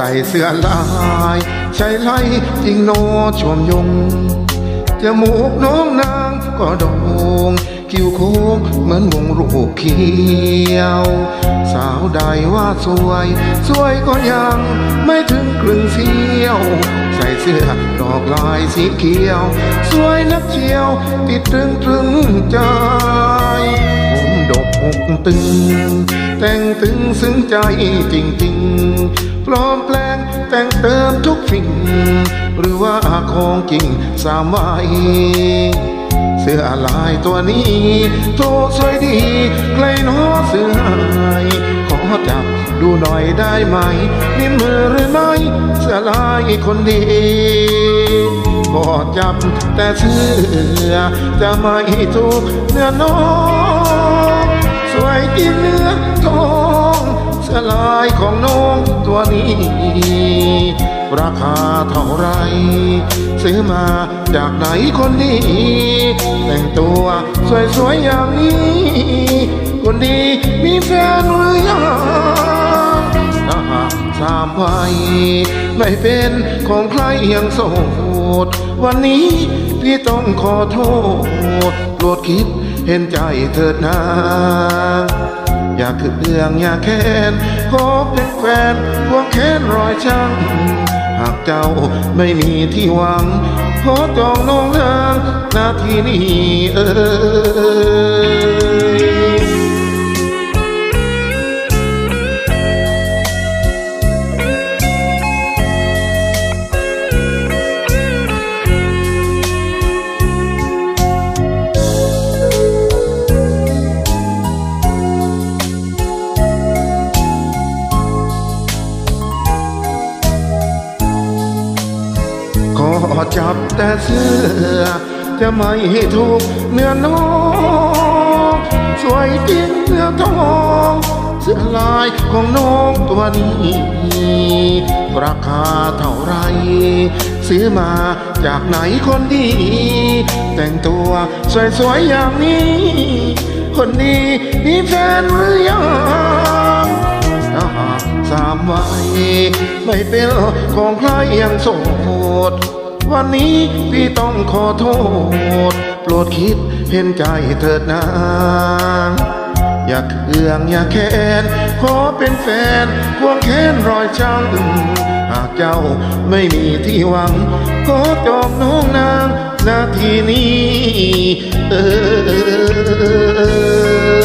ใส่เสื้อลายใช้ไล่จริงโนชวมยงจมูกน้องนางก็โด่งคิ้วโค้งเหมือนวงรูปเขียว สาวใดว่าสวย สวยก็ยังไม่ถึงครึ่งเสียว ใส่เสื้อดอกลายสีเขียว สวยนักเชียว ติดตรึงตรึงใจ ผมดกอกตึง แต่งตึงซึ้งใจจริงๆ ปลอมแปลงแต่งเติมทุกสิ่ง หรือว่าของจริงสามไว้เสื้อลายตัวนี้โทสวยดีใครหนอเสื้อหายขอจับดูหน่อยได้ไหมนี่มือหรือไม่เสื้อลายคนดีก็จับแต่เสื้อจะไม่ถูกเนื้อน้องสวยจริงเนื้อท ลายของน้องตัวนี้ ราคาเท่าไร ซื้อมาจากไหนคนดี แต่งตัวสวยๆอย่างนี้ คนดีมีแฟนหรือยังถ้าหากสามวัยไม่เป็นของใครยังโสด วันนี้พี่ต้องขอโทษโปรดคิดเห็นใจเถิดนา อย่าคือเอื้องอย่าแค้นขอเป็นแฟนควงแค้นรอยช่างหากเจ้าไม่มีที่หวัง ขอจองน้องนางนาทีนี้เออ จับแต่เสื้อ จะไม่ให้ถูกเนื้อน้องสวยจริงเนื้อทองเสื้อลายของน้องตัวนี้ราคาเท่าไร ซื้อมาจากไหนคนดี แต่งตัวสวยๆอย่างนี้ คนดีมีแฟนหรือยังถ้าหากสามวัยไม่เป็นของใครยังโสด วันนี้พี่ต้องขอโทษ โปรดคิดเห็นใจเถิดนางอย่าเคืองอย่าแค้นขอเป็นแฟนควงแค้นรอยช้ำหากเจ้าไม่มีที่หวังขอจองน้องนางนาทีนี้ เออ